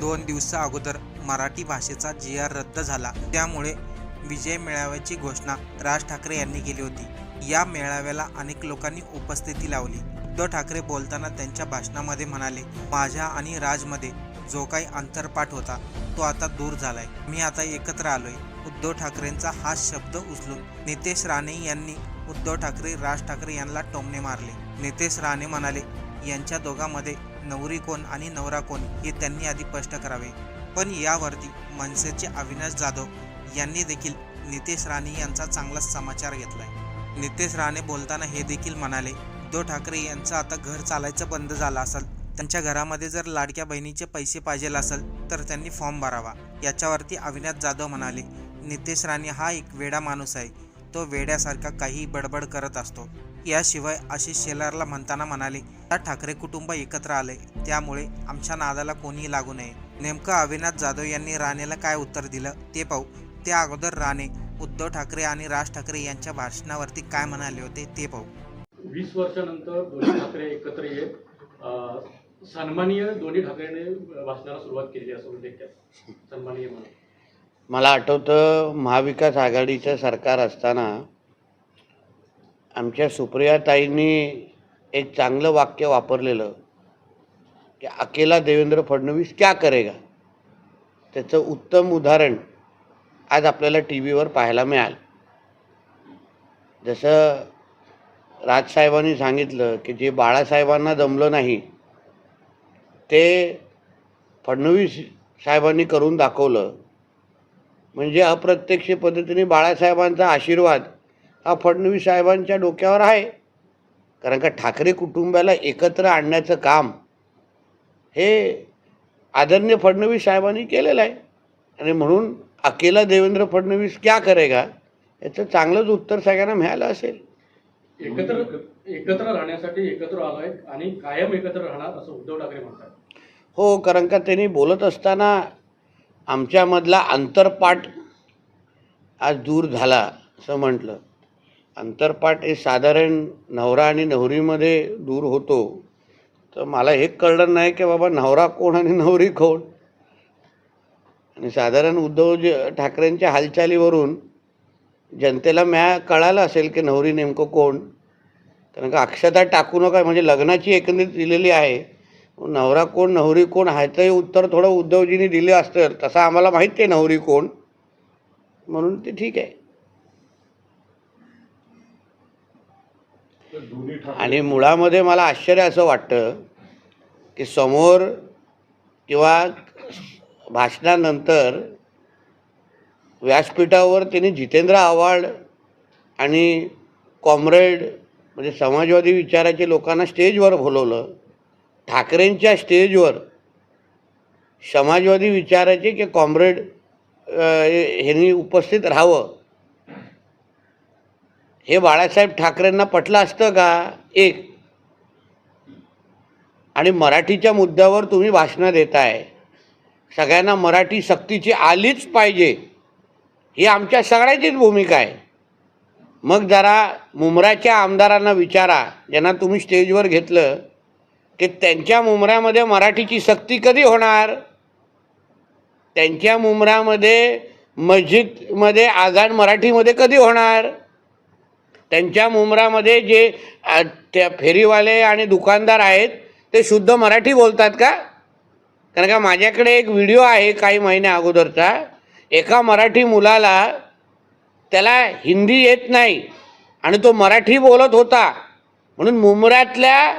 दोन दिवसा अगोदर मराठी भाषेचा जी आर रद्द झाला. त्यामुळे विजय मेळाव्याची घोषणा राज ठाकरे यांनी केली होती. या मेळाव्याला अनेक लोकांनी उपस्थिती लावली. उद्धव ठाकरे बोलताना त्यांच्या भाषणामध्ये म्हणाले माझ्या आणि राजमध्ये जो काही अंतरपाठ होता तो आता दूर झालाय. मी आता एकत्र आलोय. उद्धव ठाकरेंचा हा शब्द उचलून नितेश राणे यांनी उद्धव ठाकरे राज ठाकरे यांना टोमणे मारले. नितेश राणे म्हणाले यांच्या दोघांमध्ये नवरी कोण आणि नवरा कोण हे त्यांनी आधी स्पष्ट करावे. पण यावरती मनसेचे अविनाश जाधव यांनी देखील नितेश राणे यांचा चांगलाच समाचार घेतलाय. नितेश राणे बोलताना हे देखील म्हणाले उद्धव ठाकरे यांचं आता घर चालायचं बंद झालं असेल त्यांच्या घरामध्ये जर लाडक्या बहिणीचे पैसे पाहिजे असेल तर त्यांनी फॉर्म भरावा. याच्यावरती अविनाश जाधव म्हणाले नितेश राणे हा एक वेडा माणूस आहे. तो वेड्यासारखा काही बडबड करत असतो. याशिवाय आशिष शेलारला म्हणताना म्हणाले "आता ठाकरे कुटुंब एकत्र आले त्यामुळे आमच्या नादाला कोणीही लागू नये. नेमकं अविनाश जाधव यांनी राणेला काय उत्तर दिलं? ते पाहू. त्या अगोदर राणे उद्धव ठाकरे आणि राज ठाकरे यांच्या भाषणावरती काय म्हणाले होते ते पाहू. वीस वर्षानंतर दोन्ही ठाकरे एकत्र येत अं, सन्माननीय दोन्ही ठाकरेने भाषणाला सुरुवात केली असं त्यात सन्माननीय म्हणून. मला आठवतं महाविकास आघाडीचं सरकार असताना आमच्या सुप्रियाताईंनी एक चांगलं वाक्य वापरलेलं की अकेला देवेंद्र फडणवीस क्या करेगा? त्याचं उत्तम उदाहरण आज आपल्याला टी व्हीवर पाहायला मिळालं. जसं राजसाहेबांनी सांगितलं की जे बाळासाहेबांना जमलं नाही ते फडणवीस साहेबांनी करून दाखवलं. म्हणजे अप्रत्यक्ष पद्धतीने बाळासाहेबांचा आशीर्वाद हा फडणवीस साहेबांच्या डोक्यावर आहे. कारण का ठाकरे कुटुंबाला एकत्र आणण्याचं काम हे आदरणीय फडणवीस साहेबांनी केलेलं आहे. आणि म्हणून अकेला देवेंद्र फडणवीस क्या करेगा याचं चांगलंच उत्तर सगळ्यांना मिळालं असेल. एकत्र एकत्र राहण्यासाठी एकत्र आलोय आणि कायम एकत्र राहणार असं उद्धव ठाकरे म्हणतात. हो कारण का त्यांनी बोलत असताना आमच्यामधला अंतरपाठ आज दूर झाला असं म्हटलं. अंतरपाठ हे साधारण नवरा आणि नवरीमध्ये दूर होतो. तर मला हे कळलं नाही की बाबा नवरा कोण आणि नवरी कोण. आणि साधारण उद्धव ज- ठाकरेंच्या हालचालीवरून जनतेला म्या कळालं असेल की नवरी नेमकं कोण. कारण का अक्षता टाकू नका म्हणजे लग्नाची एकंदरीत दिलेली आहे. नवरा कोण नवरी कोण ह्याचंही उत्तर थोडं उद्धवजींनी दिलं असतं. तसं आम्हाला माहीत आहे नवरी कोण. म्हणून ते ठीक आहे. आणि मुळामध्ये मला आश्चर्य असं वाटतं की समोर किंवा भाषणानंतर व्यासपीठावर त्यांनी जितेंद्र आव्हाड आणि कॉम्रेड म्हणजे समाजवादी विचाराचे लोकांना स्टेजवर बोलवलं. ठाकरेंच्या स्टेजवर समाजवादी विचाराचे की कॉम्रेड ह्यांनी उपस्थित राहावं. हे बाळासाहेब ठाकरेंना पटलं असतं का? एक. आणि मराठीच्या मुद्द्यावर तुम्ही भाषणं देताय. सगळ्यांना मराठी सक्तीची आलीच पाहिजे. ही आमच्या सगळ्याचीच भूमिका आहे. मग जरा मुंबराच्या आमदारांना विचारा. ज्यांना तुम्ही स्टेजवर घेतलं की त्यांच्या मुमऱ्यामध्ये मराठीची सक्ती कधी होणार? त्यांच्या मुमऱ्यामध्ये मस्जिदमध्ये आजान मराठीमध्ये कधी होणार? त्यांच्या मुमरामध्ये जे त्या फेरीवाले आणि दुकानदार आहेत ते शुद्ध मराठी बोलतात का? कारण का माझ्याकडे एक व्हिडिओ आहे काही महिन्या अगोदरचा. एका मराठी मुलाला त्याला हिंदी येत नाही आणि तो मराठी बोलत होता. म्हणून मुंबऱ्यातल्या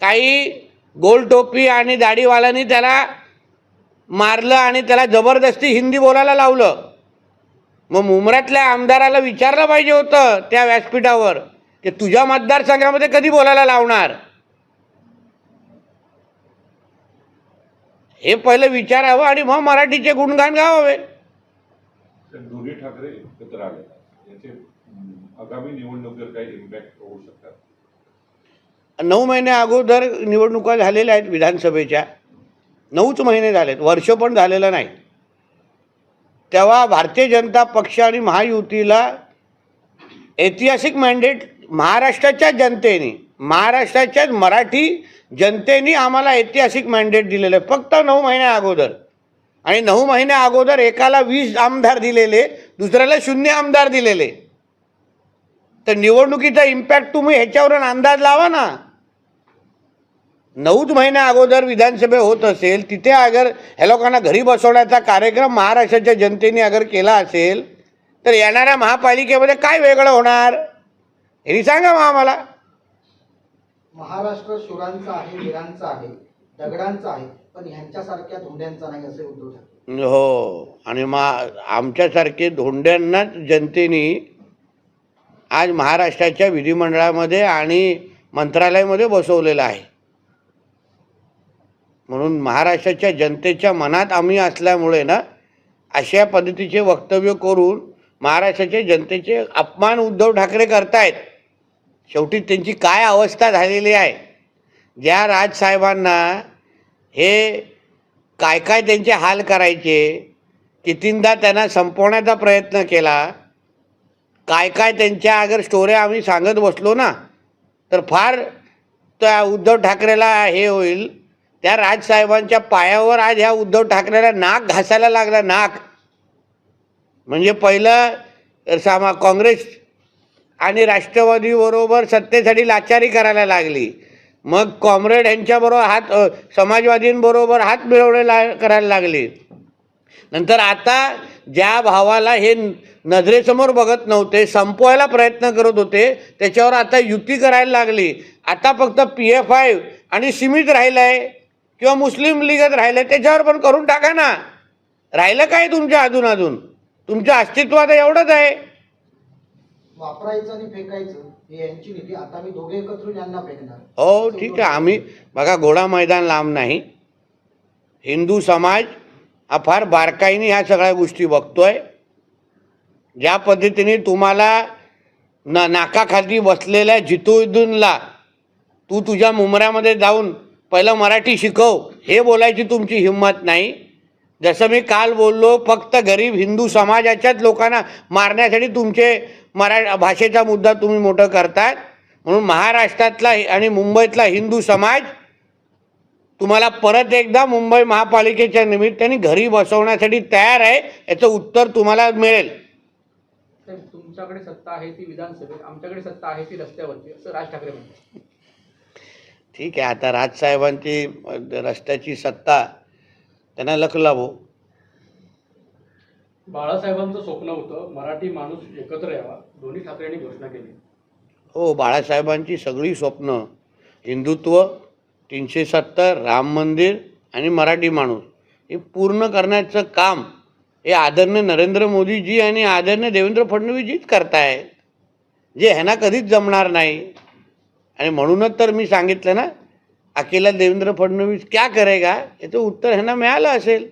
काही गोल टोपी आणि दाढीवाल्यांनी त्याला मारलं आणि त्याला जबरदस्ती हिंदी बोलायला लावलं. मग मुंबऱ्यातल्या आमदाराला विचारलं पाहिजे होतं त्या व्यासपीठावर की तुझ्या मतदारसंघामध्ये कधी बोलायला लावणार? हे पहिलं विचारावं आणि मग मराठीचे गुणगान गावावे. दोन्ही ठाकरे एकत्र आले. याचे आगामी निवडणुकीवर काही इम्पॅक्ट होऊ शकतात? नऊ महिने अगोदर निवडणुका झालेल्या आहेत विधानसभेच्या. नऊच महिने झालेत. वर्ष पण झालेलं नाही. तेव्हा भारतीय जनता पक्ष आणि महायुतीला ऐतिहासिक मॅन्डेट महाराष्ट्राच्या जनतेने महाराष्ट्राच्याच मराठी जनतेने आम्हाला ऐतिहासिक मॅन्डेट दिलेलं. आहे फक्त नऊ महिन्या अगोदर. आणि नऊ महिन्या अगोदर एकाला वीस आमदार दिलेले दुसऱ्याला शून्य आमदार दिलेले. तर निवडणुकीचा इम्पॅक्ट तुम्ही ह्याच्यावरून अंदाज लावा ना. नऊच महिन्या अगोदर विधानसभा होत असेल तिथे अगर ह्या लोकांना घरी बसवण्याचा कार्यक्रम महाराष्ट्राच्या जनतेने अगर केला असेल तर येणाऱ्या महापालिकेमध्ये काय वेगळं होणार? हे सांगा मग आम्हाला. महाराष्ट्र शुरांचा आहे वीरांचा आहे दगडांचा आहे पण ह्यांच्यासारख्या धोंड्यांचा नाही असे उद्धव ठाकरे. हो आणि मा आमच्यासारखे धोंड्यांनाच जनतेने आज महाराष्ट्राच्या विधिमंडळामध्ये आणि मंत्रालयामध्ये बसवलेलं आहे. म्हणून महाराष्ट्राच्या जनतेच्या मनात आम्ही असल्यामुळे ना अशा पद्धतीचे वक्तव्य करून महाराष्ट्राच्या जनतेचे अपमान उद्धव ठाकरे करतायत. शेवटी त्यांची काय अवस्था झालेली आहे? ज्या राजसाहेबांना हे काय काय त्यांचे हाल करायचे कितींदा त्यांना संपवण्याचा प्रयत्न केला काय काय त्यांच्या अगर स्टोऱ्या आम्ही सांगत बसलो ना तर फार त्या उद्धव ठाकरेला हे होईल. त्या राजसाहेबांच्या पायावर आज ह्या उद्धव ठाकरेला नाक घासायला लागला नाक. म्हणजे पहिलं सामा काँग्रेस आणि राष्ट्रवादीबरोबर सत्तेसाठी लाचारी करायला लागली. मग कॉम्रेड यांच्याबरोबर हात समाजवादींबरोबर हात मिळवणे ला करायला लागले. नंतर आता ज्या भावाला हे नजरेसमोर बघत नव्हते संपवायला प्रयत्न करत होते त्याच्यावर आता युती करायला लागली. आता फक्त पी एफ आय आणि सीमित राहिलं आहे किंवा मुस्लिम लीगच राहिलं त्याच्यावर पण करून टाका ना. राहिलं काय तुमच्या अजून अजून तुमचं अस्तित्व आता एवढंच आहे. वापरायचं आणि फेकायचं ही यांची नीती आता मी दोघे एकत्र येऊन यांना फेकणार. हो ठीक आहे. आम्ही बघा घोडा मैदान लांब नाही. हिंदू समाज हा फार बारकाईने ह्या सगळ्या गोष्टी बघतोय. ज्या पद्धतीने तुम्हाला न नाकाखाली बसलेल्या जितुद्दीनला तू तुझ्या मुमऱ्यामध्ये जाऊन पहिलं मराठी शिकव हे बोलायची तुमची हिंमत नाही. जसं मी काल बोललो फक्त गरीब हिंदू समाजाच्याच लोकांना मारण्यासाठी तुमचे मरा भाषेचा मुद्दा तुम्ही मोठं करतात म्हणून महाराष्ट्रातला आणि मुंबईतला हिंदू समाज तुम्हाला परत एकदा मुंबई महापालिकेच्या निमित्ताने घरी बसवण्यासाठी तयार आहे याचं उत्तर तुम्हाला मिळेल. तुमच्याकडे सत्ता आहे ती विधानसभेत आमच्याकडे सत्ता आहे ती रस्त्यावरची असं राज ठाकरे म्हणतात. ठीक आहे आता राजसाहेबांची रस्त्याची सत्ता त्यांना लख लाभो. बाळासाहेबांचं स्वप्न होतं मराठी माणूस एकत्र यावा दोन्ही ठाकरेंनी घोषणा केली. हो बाळासाहेबांची सगळी स्वप्न हिंदुत्व तीनशे सत्तर राम मंदिर आणि मराठी माणूस हे पूर्ण करण्याचं काम हे आदरणीय नरेंद्र मोदीजी आणि आदरणीय देवेंद्र फडणवीसजीच करतायत. जे ह्यांना कधीच जमणार नाही. आणि म्हणूनच तर मी सांगितलं ना अकेला देवेंद्र फडणवीस क्या करेगा? याचं उत्तर ह्यांना मिळालं असेल.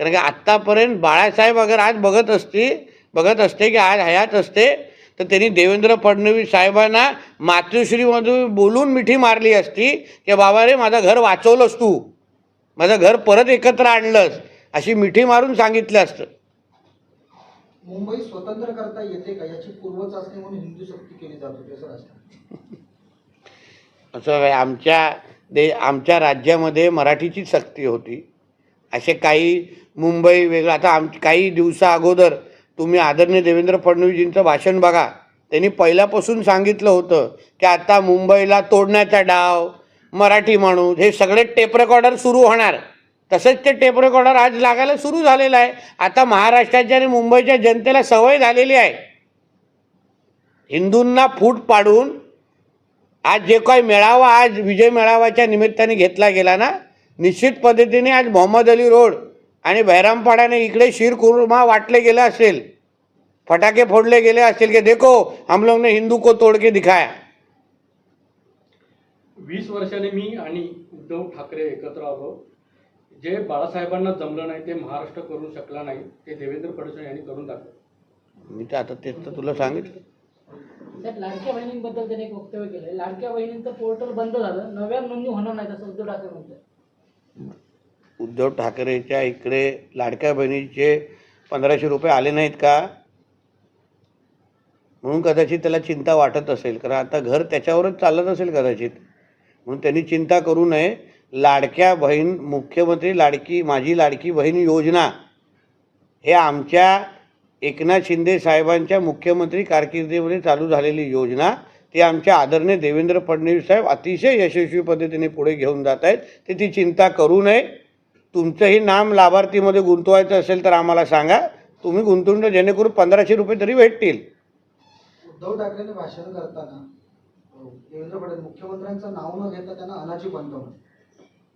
कारण की आत्तापर्यंत बाळासाहेब अगर आज बघत असते बघत असते की आज हयात असते तर त्यांनी देवेंद्र फडणवीस साहेबांना मातृश्रीमधून बोलून मिठी मारली असती की बाबा रे माझं घर वाचवलंस तू. माझं घर परत एकत्र आणलंस. अशी मिठी मारून सांगितलं असतं. मुंबई स्वतंत्र करता येते का? याची पूर्वचाचणी म्हणून हिंदू शक्ती केली जात होती असं असं आमच्या दे आमच्या राज्यामध्ये मराठीची सक्ती होती. असे काही मुंबई वेगळं आता आम काही दिवसा अगोदर तुम्ही आदरणीय देवेंद्र फडणवीसजींचं भाषण बघा. त्यांनी पहिल्यापासून सांगितलं होतं की आता मुंबईला तोडण्याचा डाव मराठी माणूस हे सगळे टेप रेकॉर्डर सुरू होणार. तसंच ते टेप रेकॉर्डर आज लागायला सुरू झालेलं आहे. आता महाराष्ट्राच्या आणि मुंबईच्या जनतेला सवय झालेली आहे. हिंदूंना फूट पाडून आज जे काही मेळावा आज विजय मेळाव्याच्या निमित्ताने घेतला गेला ना निश्चित पद्धतीने आज मोहम्मद अली रोड आणि बहिरामपाड्याने इकडे शीरकुर्मा वाटले गेले असेल फटाके फोडले गेले असतील की देखो हम लोग ने हिंदू को तोड के दिखाया. वीस वर्षाने मी आणि उद्धव ठाकरे एकत्र आलो जे बाळासाहेबांना जमलं नाही ते महाराष्ट्र करू शकला नाही ते देवेंद्र फडणवीस यांनी करून दाखवलं. मी तर आता तेच तर तुला सांगितलं. त्यात लाडक्या बहिणींबद्दल त्याने एक वक्तव्य केलं. लाडक्या बहिणींचं पोर्टल बंद झालं. नव्या नोंदणी होणार नाही असं उद्धव ठाकरे म्हणतात. उद्धव ठाकरेच्या इकडे लाडक्या बहिणीचे पंधराशे रुपये आले नाहीत का? म्हणून कदाचित त्याला चिंता वाटत असेल. कारण आता घर त्याच्यावरच चालत असेल कदाचित. म्हणून त्यांनी चिंता करू नये. लाडक्या बहीण मुख्यमंत्री लाडकी माझी लाडकी बहीण योजना हे आमच्या एकनाथ शिंदे साहेबांच्या मुख्यमंत्री कारकिर्दीमध्ये चालू झालेली योजना ती आमच्या आदरणीय देवेंद्र फडणवीस साहेब अतिशय यशस्वी पद्धतीने पुढे घेऊन जात आहेत. ते ती चिंता करू नये. तुमचंही नाम लाभार्थीमध्ये गुंतवायचं असेल तर आम्हाला सांगा. तुम्ही गुंतवून द्या, जेणेकरून पंधराशे रुपये तरी भेटतील. उद्धव ठाकरेंनी भाषण करताना देवेंद्र फडणवीस मुख्यमंत्र्यांचं नाव न घेता त्यांना अनाची बनवलं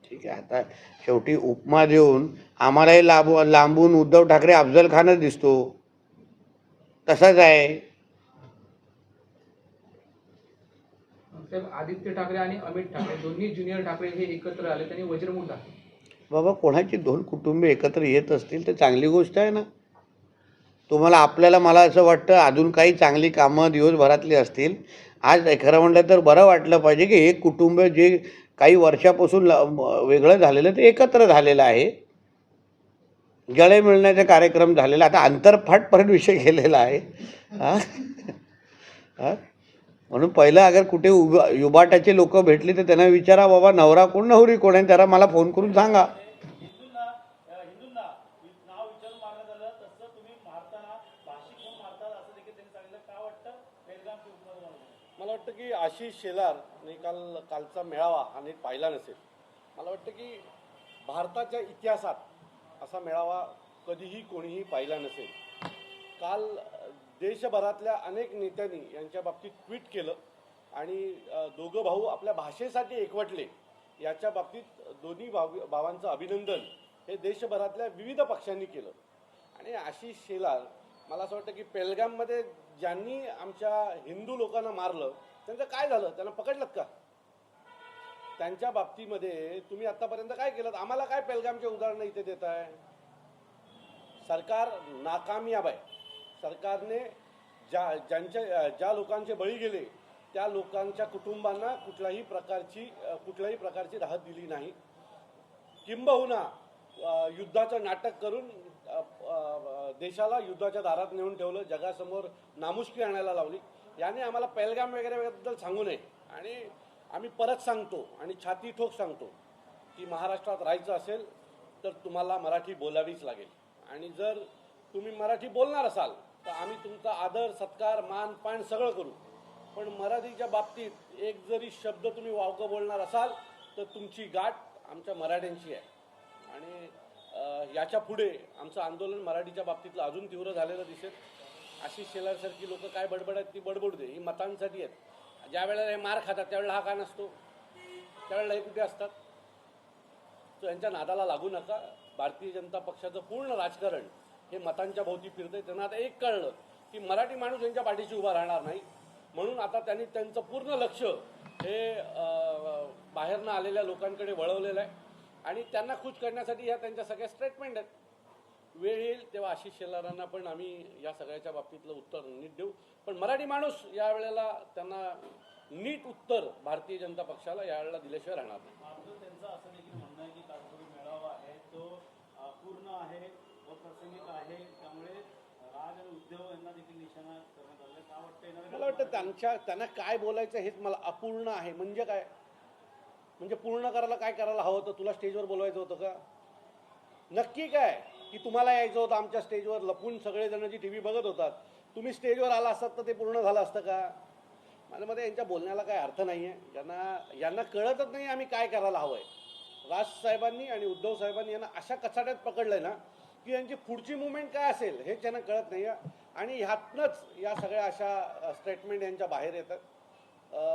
ठीक आहे आता शेवटी उपमा देऊन आम्हालाही लाभ लांबून उद्धव ठाकरे अफजल खानच दिसतो. तसाच आहे. आदित्य ठाकरे आणि अमित ठाकरे दोन्ही ज्युनियर ठाकरे हे एकत्र आले त्यांनी वज्रमूठ टाकले बाबा कोणाची दोन कुटुंबे एकत्र येत असतील तर चांगली गोष्ट आहे ना. तुम्हाला आपल्याला मला असं वाटतं अजून काही चांगली कामं दिवसभरातली असतील. आज खरं म्हटलं तर बरं वाटलं पाहिजे की एक कुटुंब जे काही वर्षापासून वेगळं झालेलं ते एकत्र झालेलं आहे. गळे मिळण्याचा कार्यक्रम झालेला. आता अंतरफाटपर्यंत विषय गेलेला आहे. हा? हा? म्हणून पहिलं अगर कुठे उभ युबाटाचे लोक भेटले तर त्यांना विचारा बाबा नवरा कोण नवरी कोण आहे? त्याला मला फोन करून सांगा. मला वाटतं की आशिष शेलार ने काल कालचा मेळावा हा नीट पाहिला नसेल. मला वाटतं की भारताच्या इतिहासात असा मेळावा कधीही कोणीही पाहिला नसेल. काल देशभरातल्या अनेक नेत्यांनी यांच्या बाबतीत ट्विट केलं आणि दोघं भाऊ आपल्या भाषेसाठी एकवटले. याच्या बाबतीत दोन्ही भाव भावांचं अभिनंदन हे देशभरातल्या विविध पक्षांनी केलं. आणि आशिष शेलार मला असं वाटतं की पेलगाममध्ये ज्यांनी आमच्या हिंदू लोकांना मारलं त्यांचं काय झालं? त्यांना पकडलं का? त्यांच्या बाबतीमध्ये तुम्ही आतापर्यंत काय केलं? आम्हाला काय पेलगामचे उदाहरणं इथे देत आहे? सरकार नाकामयाब आहे सरकारने ज्या ज्यांच्या ज्या लोकांचे बळी गेले त्या लोकांच्या कुटुंबांना कुठल्याही प्रकारची कुठल्याही प्रकारची राहत दिली नाही. किंबहुना युद्धाचं नाटक करून देशाला युद्धाच्या दारात नेऊन ठेवलं जगासमोर नामुष्की आणायला लावली. याने आम्हाला पेलगाम वगैरे बद्दल सांगू नये. आणि आम्ही परत सांगतो आणि छाती ठोक सांगतो की महाराष्ट्रात राहायचं असेल तर तुम्हाला मराठी बोलावीच लागेल. आणि जर तुम्ही मराठी बोलणार असाल तर आम्ही तुमचा आदर सत्कार मान पाण सगळं करू. पण मराठीच्या बाबतीत एक जरी शब्द तुम्ही वावकं बोलणार असाल तर तुमची गाठ आमच्या मराठ्यांची आहे. आणि याच्यापुढे आमचं आंदोलन मराठीच्या बाबतीतलं अजून तीव्र झालेलं दिसेल. आशिष शेलारसारखी लोक काय बडबड आहेत ती बडबडू दे. ही मतांसाठी आहेत. ज्या वेळेला हे मार खातात त्यावेळेला हा का नसतो? त्यावेळेला हे कुठे असतात? तर यांच्या नादाला लागू नका. भारतीय जनता पक्षाचं पूर्ण राजकारण हे मतांच्या भोवती फिरतंय. त्यांना आता एक कळलं की मराठी माणूस यांच्या पाठीशी उभा राहणार नाही. म्हणून आता त्यांनी त्यांचं पूर्ण लक्ष हे बाहेरनं आलेल्या लोकांकडे वळवलेलं आहे. आणि त्यांना खुश करण्यासाठी ह्या त्यांच्या सगळ्या स्टेटमेंट आहेत. वेळ येईल तेव्हा आशिष शेलारांना पण आम्ही या सगळ्याच्या बाबतीतलं उत्तर नीट देऊ. पण मराठी माणूस या वेळेला त्यांना नीट उत्तर भारतीय जनता पक्षाला यावेळेला दिल्याशिवाय राहणार नाही. मात्र त्यांचं असं देखील म्हणणं आहे की काश्मीरी मेळावा आहे तो अपूर्ण आहे अप्रासंगिक आहे. त्यामुळे राज आणि उद्धव यांना देखील निशाणा करण्यात आलं का वाटतं मला वाटतं त्यांच्या त्यांना काय बोलायचं हेच मला अपूर्ण आहे. म्हणजे काय? म्हणजे पूर्ण करायला काय करायला हवं होतं? तुला स्टेजवर बोलवायचं होतं का? नक्की काय? की तुम्हाला यायचं होतं आमच्या स्टेजवर. लपून सगळेजण जी टी व्ही बघत होतात. तुम्ही स्टेजवर आला असतात तर ते पूर्ण झालं असतं का? माझ्या मते यांच्या बोलण्याला काय अर्थ नाही आहे यांना यांना कळतच नाही आम्ही काय करायला हवं आहे राज साहेबांनी आणि उद्धव साहेबांनी यांना अशा कचाट्यात पकडलंय ना की यांची पुढची मुवमेंट काय असेल हेच त्यांना कळत नाही आहे आणि ह्यातनंच या सगळ्या अशा स्टेटमेंट यांच्या बाहेर येतात.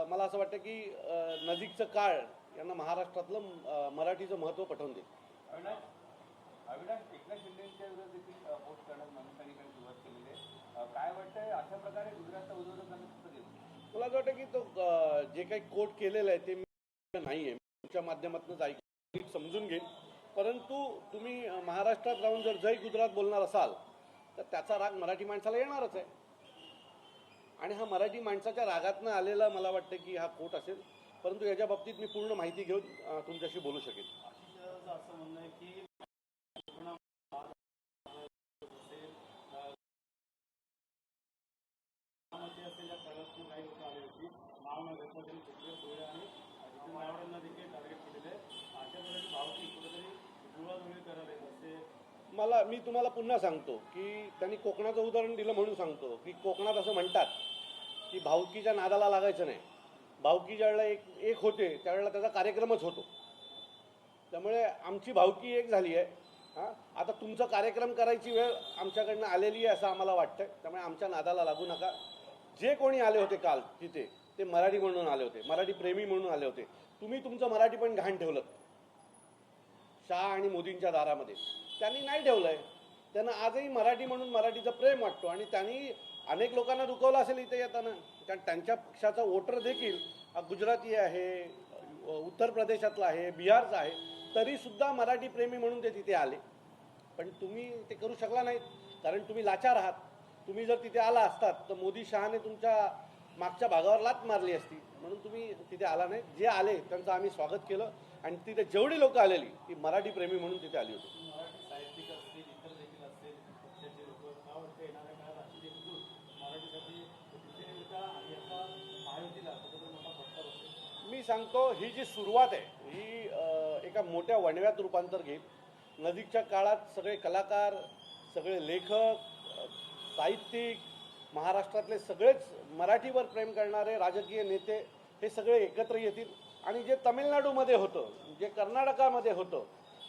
मला असं वाटतं की नजीकचं काळ यांना महाराष्ट्रातलं मराठीचं महत्त्व पटवून देईल. अविनाश एकनाथ शिंदेच्या विरोधात देखील पोस्ट करण्यात मनसेने सुरुवात केलेली आहे. काय वाटतंय अशा प्रकारे गुजरातचा केलं मला असं वाटतं की तो जे काही कोट केलेलं आहे ते मी नाही आहे तुमच्या माध्यमातूनच ऐक नीट समजून घेईन. परंतु तुम्ही महाराष्ट्रात राहून जर जय गुजरात बोलणार असाल तर त्याचा राग मराठी माणसाला येणारच आहे. आणि हा मराठी माणसाच्या रागातनं आलेला मला वाटतं की हा कोट असेल. परंतु याच्या बाबतीत मी पूर्ण माहिती घेऊन तुमच्याशी बोलू शकेन. असं म्हणणं आहे की मध्ये असलेल्या तळातून काही लोक आली होती नाव न घेतलं तरी कुठले सोय आणि जितेंद्र आव्हाडांना देखील टार्गेट केलेलं आहे अशा करावेत असे मला मी तुम्हाला पुन्हा सांगतो की त्यांनी कोकणाचं उदाहरण दिलं म्हणून सांगतो की कोकणात असं म्हणतात की भावकीच्या नादाला लागायचं नाही. भावकी ज्यावेळेला एक एक होते त्यावेळेला त्याचा कार्यक्रमच होतो. त्यामुळे आमची भावकी एक झाली आहे. हां? आता तुमचा कार्यक्रम करायची वेळ आमच्याकडनं आलेली आहे असं आम्हाला वाटतं त्यामुळे आमच्या नादाला लागू नका. जे कोणी आले होते काल तिथे ते मराठी म्हणून आले होते मराठी प्रेमी म्हणून आले होते. तुम्ही तुमचं मराठी पण घाण ठेवलं. शाह आणि मोदींच्या दारामध्ये. त्यांनी नाही ठेवलंय. त्यांना आजही मराठी म्हणून मराठीचं प्रेम वाटतो आणि त्यांनी अनेक लोकांना दुखवलं असेल इथे येताना. कारण त्यांच्या पक्षाचा वोटर देखील गुजराती आहे उत्तर प्रदेशातला आहे बिहारचा आहे तरी सुद्धा मराठी प्रेमी म्हणून ते तिथे आले. पण तुम्ही ते करू शकला नाहीत. कारण तुम्ही लाचार आहात. तुम्ही जर तिथे आला असतात तर मोदी शहाने तुमच्या मागच्या भागावर लात मारली असती. म्हणून तुम्ही तिथे आला नाही. जे आले त्यांचं आम्ही स्वागत केलं. आणि तिथे जेवढी लोक आलेली ती मराठी प्रेमी म्हणून तिथे आली होती मराठी साहित्यिक असतील इतर देखील असतील पक्षाचे लोक मला वाटतं येणाऱ्या काळात अशी एकजूट मराठीसाठी दिसेल का आणि याचा महायुतीला कुठेतरी मोठा फटका बसेल मी सांगतो ही जी सुरुवात आहे ही एका मोठ्या वणव्यात रूपांतर घेईल. नजीकच्या काळात सगळे कलाकार सगळे लेखक साहित्यिक महाराष्ट्रातले सगळेच मराठीवर प्रेम करणारे राजकीय नेते हे सगळे एकत्र येतील. आणि जे तमिळनाडूमध्ये होतं जे कर्नाटकामध्ये होतं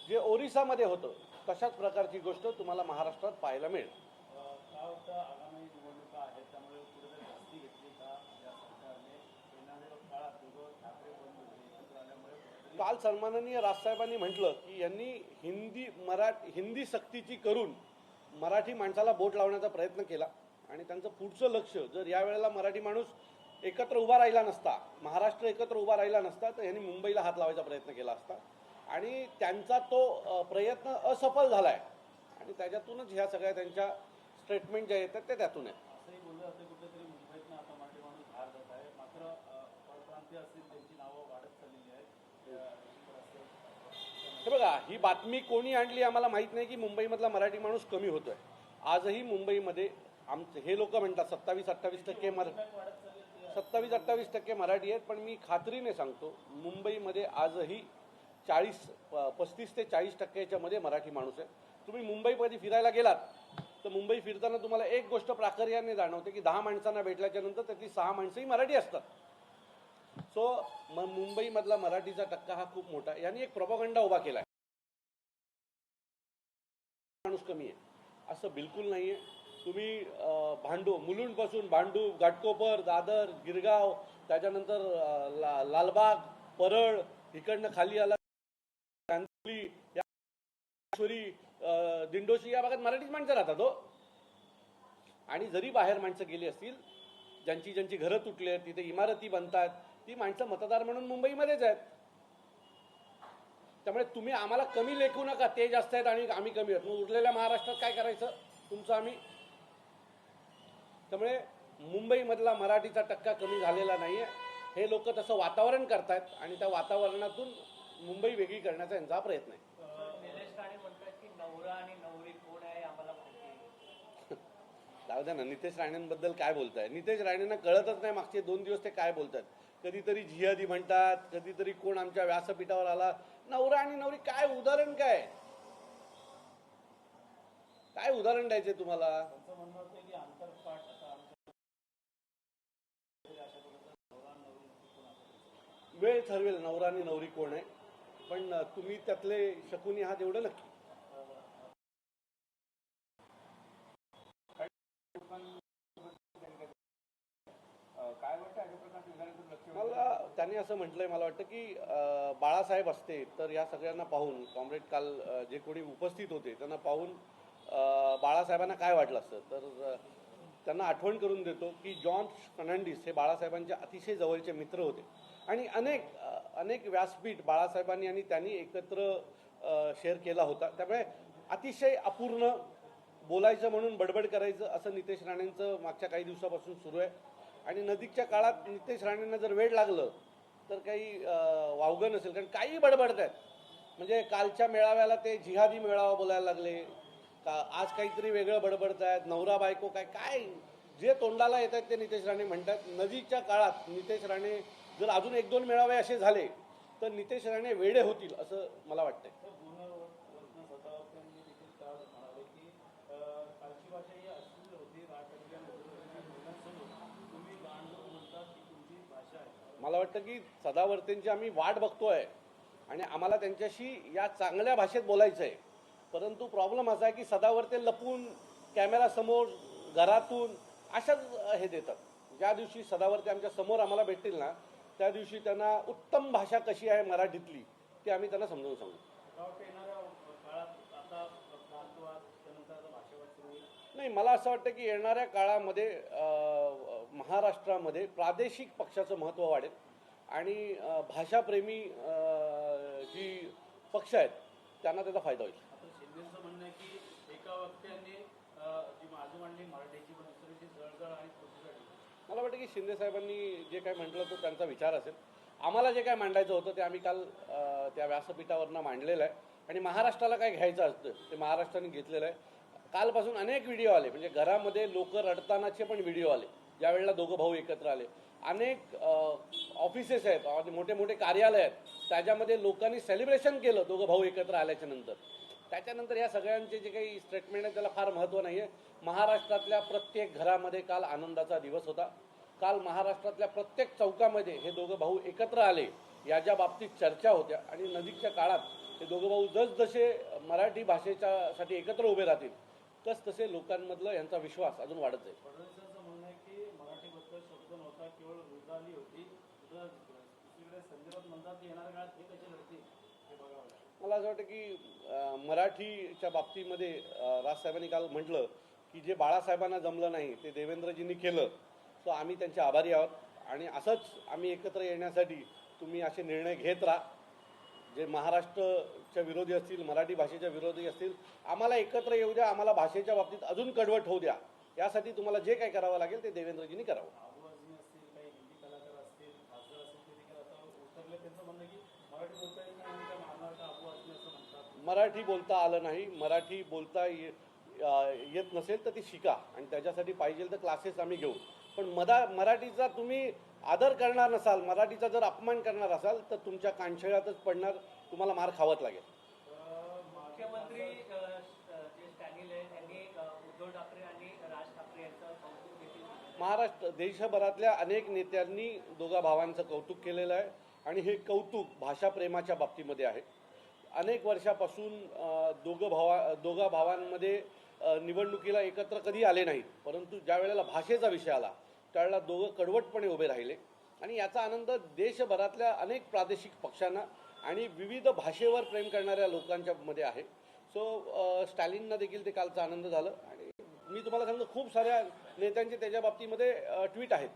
जे ओरिसामध्ये होतं तशाच प्रकारची गोष्ट तुम्हाला महाराष्ट्रात पाहायला मिळेल अं, काय होतं आगामी निवडणुका आहेत त्यामुळे कुठेतरी जास्ती घेतली का या सरकारने येणाऱ्या काळात दोघं ठाकरे बंद होते एकत्र आल्यामुळे कुठेतरी काल सन्माननीय राजसाहेबांनी म्हटलं की यांनी हिंदी मराठी हिंदी सक्तीची करून मराठी माणसाला बोट लावण्याचा प्रयत्न केला. आणि त्यांचं पुढचं लक्ष जर यावेळेला मराठी माणूस एकत्र उभा राहिला नसता महाराष्ट्र एकत्र उभा राहिला नसता तर यांनी मुंबईला हात लावायचा प्रयत्न केला असता. आणि त्यांचा तो प्रयत्न असफल झाला आहे आणि त्याच्यातूनच ह्या सगळ्या त्यांच्या स्टेटमेंट ज्या येतात ते त्यातून आहेत असंही बोललं जातं कुठेतरी मुंबईतनं आता मराठी माणूस बाहेर जात आहे मात्र अं, परप्रांतीय असतील त्यांची नावं वाढत चाललेली आहेत अं, इतर असं हे बघा ही बातमी कोणी आणली आम्हाला माहीत नाही की मुंबईमधला मराठी माणूस कमी होतोय. आजही मुंबईमध्ये आमचे हे लोक म्हणतात सत्तावीस अठ्ठावीस टक्के मर सत्तावीस अठ्ठावीस टक्के मराठी आहेत पण मी खात्रीने सांगतो मुंबईमध्ये आजही चाळीस पस्तीस ते चाळीस टक्क्याच्या मध्ये मराठी माणूस आहे तुम्ही मुंबईमध्ये फिरायला गेलात तर मुंबई फिरताना तुम्हाला एक गोष्ट प्राकर्याने जाणवते की दहा माणसांना भेटल्याच्या नंतर त्यातली सहा माणसंही मराठी असतात. सो म मुंबईमधला मराठीचा टक्का हा खूप मोठा यांनी एक प्रॉपगंडा उभा केला माणूस कमी आहे. असं बिलकुल नाही आहे तुम्ही भांडू मुलुंडपासून भांडू घाटकोपर दादर गिरगाव त्याच्यानंतर ला लालबाग परळ इकडनं खाली आला. कांदिवली दिंडोशी या भागात मराठीच माणसं राहतात हो. आणि जरी बाहेर माणसं गेली असतील ज्यांची ज्यांची घरं तुटली आहेत तिथे इमारती बनतात ती माणसं मतदार म्हणून मुंबईमध्येच आहेत. त्यामुळे तुम्ही आम्हाला कमी लेखू नका ते जास्त आहेत आणि आम्ही कमी आहेत. मग उरलेल्या महाराष्ट्रात काय करायचं? तुमचं आम्ही त्यामुळे मुंबईमधला मराठीचा टक्का कमी झालेला नाही आहे हे लोक तसं वातावरण करतायत आणि त्या वातावरणातून मुंबई वेगळी करण्याचा यांचा प्रयत्न आहे. निलेश राणे म्हणतात की नवरा आणि नवरी कोण आहे आम्हाला माहिती जाऊ द्या ना नितेश राणेंबद्दल काय बोलताय? नितेश राणेंना कळतच नाही मागचे दोन दिवस ते काय बोलतात कधीतरी जिहादी म्हणतात कधीतरी कोण आमच्या व्यासपीठावर आला. नवरा आणि नवरी काय उदाहरण काय? काय उदाहरण द्यायचे तुम्हाला? वेळ ठरवेल नवरा आणि नवरी कोण आहे. पण तुम्ही त्यातले शकुनी आहात एवढं नक्की मला त्यांनी असं म्हटलंय मला वाटतं की बाळासाहेब असते तर या सगळ्यांना पाहून कॉम्रेड काल जे कोणी उपस्थित होते त्यांना पाहून बाळासाहेबांना काय वाटलं असतं? तर त्यांना आठवण करून देतो की जॉन फर्नांडिस हे बाळासाहेबांचे अतिशय जवळचे मित्र होते. आणि अनेक अनेक व्यासपीठ बाळासाहेबांनी आणि त्यांनी एकत्र शेअर केला होता. त्यामुळे अतिशय अपूर्ण बोलायचं म्हणून बडबड करायचं असं नितेश राणेंचं मागच्या काही दिवसापासून सुरू आहे. आणि नदीकच्या काळात नितेश राणेंना जर वेळ लागलं तर काही अं, वावगं नसेल. कारण काही बडबडत आहेत. म्हणजे कालच्या मेळाव्याला ते जिहादी मेळावा बोलायला लागले. का आज काहीतरी वेगळं बडबडत आहेत. नवरा बायको काय काय? जे तोंडाला येत आहेत ते नितेश राणे म्हणतात. नजीकच्या काळात नितेश राणे जर अजून एक दोन मेळावे असे झाले तर नितेश राणे वेडे होतील असं मला वाटतंय. मला वाटतं की सदावर्तेंची आम्ही वाट बघतोय आणि आम्हाला त्यांच्याशी या चांगल्या भाषेत बोलायचं आहे परंतु प्रॉब्लेम असा आहे की सदावर्ते लपून कॅमेरासमोर घरातून अशाच हे देतात. ज्या दिवशी सदावर्ते आमच्यासमोर आम्हाला भेटतील ना त्या दिवशी त्यांना उत्तम भाषा कशी आहे मराठीतली ते आम्ही त्यांना समजावून सांगू. नाही मला असं वाटतं की येणाऱ्या काळामध्ये महाराष्ट्रामध्ये प्रादेशिक पक्षाचं महत्त्व वाढेल. आणि भाषाप्रेमी जी पक्ष आहेत त्यांना त्याचा फायदा होईल. शिंदेचं म्हणणं आहे की एका वक्त्याने अं, जी बाजू मांडली मराठीची पण दुसरीची जळजळ आणि कृतीसाठी मला वाटतं की शिंदे साहेबांनी जे काय म्हटलं तो त्यांचा विचार असेल. आम्हाला जे काय मांडायचं होतं ते आम्ही काल त्या व्यासपीठावरनं मांडलेलं आहे. आणि महाराष्ट्राला काय घ्यायचं असतं ते महाराष्ट्राने घेतलेलं आहे. कालपासून अनेक व्हिडिओ आले. म्हणजे घरामध्ये लोक रडतानाचे पण व्हिडिओ आले. यावेळेला दोघं भाऊ एकत्र आले. अनेक ऑफिसेस आहेत म्हणजे आणि मोठे मोठे कार्यालय आहेत. त्याच्यामध्ये लोकांनी सेलिब्रेशन केलं दोघं भाऊ एकत्र आल्याच्यानंतर. त्याच्यानंतर या सगळ्यांचे जे काही स्टेटमेंट आहे त्याला फार महत्त्व नाही आहे महाराष्ट्रातल्या प्रत्येक घरामध्ये काल आनंदाचा दिवस होता. काल महाराष्ट्रातल्या प्रत्येक चौकामध्ये हे दोघं भाऊ एकत्र आले याच्या बाबतीत चर्चा होत्या. आणि नजीकच्या काळात हे दोघं भाऊ जसजसे मराठी भाषेच्या साठी एकत्र उभे राहतील तस तसे लोकांमधलं यांचा विश्वास अजून वाढत जाईल फडणवीसांचं म्हणणं आहे की मराठीबद्दल शब्द केवळ रुदाली होती. दुसरीकडे म्हणतात येणाऱ्या काळात हे मला असं वाटतं की मराठीच्या बाबतीमध्ये राजसाहेबांनी काल म्हटलं की जे बाळासाहेबांना जमलं नाही ते देवेंद्रजींनी केलं. तर आम्ही त्यांचे आभारी आहोत. आणि असंच आम्ही एकत्र येण्यासाठी तुम्ही असे निर्णय घेत राहा. जे महाराष्ट्रच्या विरोधी असतील मराठी भाषेच्या विरोधी असतील आम्हाला एकत्र येऊ द्या. आम्हाला भाषेच्या बाबतीत अजून कडवट होऊ द्या. यासाठी तुम्हाला जे काही करावं लागेल ते देवेंद्रजींनी करावं आबू आझमी असतील काही हिंदी कलाकार असतील खासदार असतील ते देखील आता उतरले त्यांचं म्हणणं आहे की मराठी बोलता नाही असं म्हणतात. मराठी आलं नाही मराठी बोलता ये- येत नसेल तर ती शिका आणि त्याच्यासाठी पाहिजे तर क्लासेस आम्ही घेऊ. पण मदा मराठीचा तुम्ही आदर करणार नसाल मराठीचा जर अपमान करणार असाल तर तुमच्या कानशिळ्यातच पडणार तुम्हाला मार खावत लागेल. मुख्यमंत्री उद्धव ठाकरे आणि राज ठाकरे यांचं. महाराष्ट्र देशभरातल्या अनेक नेत्यांनी दोघा भावांचं कौतुक केलेलं आहे. आणि हे कौतुक भाषाप्रेमाच्या बाबतीमध्ये आहे. अनेक वर्षापासून दोघं भावा दोघा भावांमध्ये निवडणुकीला एकत्र कधी आले नाहीत. परंतु ज्या वेळेला भाषेचा विषय आला त्यावेळेला दोघं कडवटपणे उभे राहिले. आणि याचा आनंद देशभरातल्या अनेक प्रादेशिक पक्षांना आणि विविध भाषेवर प्रेम करणाऱ्या लोकांच्या मध्ये आहे. सो स्टॅलिनना देखील ते कालचा आनंद झालं. आणि मी तुम्हाला सांगतो खूप साऱ्या नेत्यांचे त्याच्या बाबतीमध्ये ट्विट आहेत.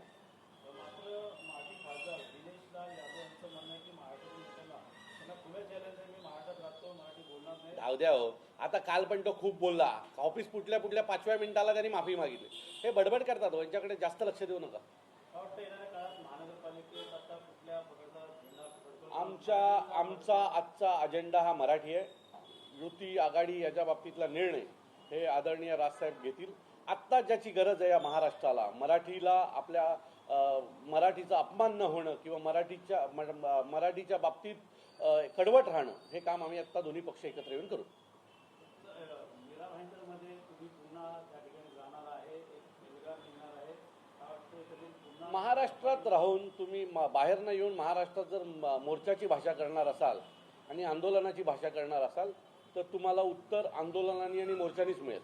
राहू द्या हो. आता काल पण तो खूप बोलला. ऑफिस फुटल्या फुटल्या पाचव्या मिनिटाला त्यांनी माफी मागितली. हे बडबड करतात हो. यांच्याकडे जास्त लक्ष देऊ नका. आमच्या आमचा आजचा अजेंडा हा मराठी आहे. युती आघाडी याच्या बाबतीतला निर्णय हे आदरणीय राजसाहेब घेतील. आत्ता ज्याची गरज आहे या महाराष्ट्राला मराठीला आपल्या मराठीचा अपमान न होणं किंवा मराठीच्या मराठीच्या बाबतीत कडवट राहणं हे काम आम्ही आत्ता दोन्ही पक्ष एकत्र येऊन करू. महाराष्ट्रात राहून तुम्ही म- बाहेरनं येऊन महाराष्ट्रात जर मोर्चाची भाषा करणार असाल आणि आंदोलनाची भाषा करणार असाल तर तुम्हाला उत्तर आंदोलनाने आणि मोर्चानीच मिळेल.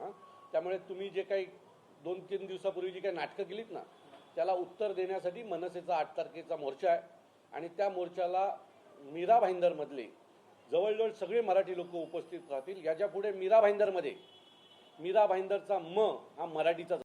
हां? त्यामुळे तुम्ही जे काही दोन तीन दिवसापूर्वी जी काही नाटकं केलीत ना त्याला उत्तर देण्यासाठी मनसेचा आठ तारखेचा मोर्चा आहे. आणि त्या मोर्चाला मीरा भाईंदरमधले जवळजवळ सगळे मराठी लोक उपस्थित राहतील. याच्यापुढे मीरा भाईंदरमध्ये मीरा भाईंदरचा म हा मराठीचा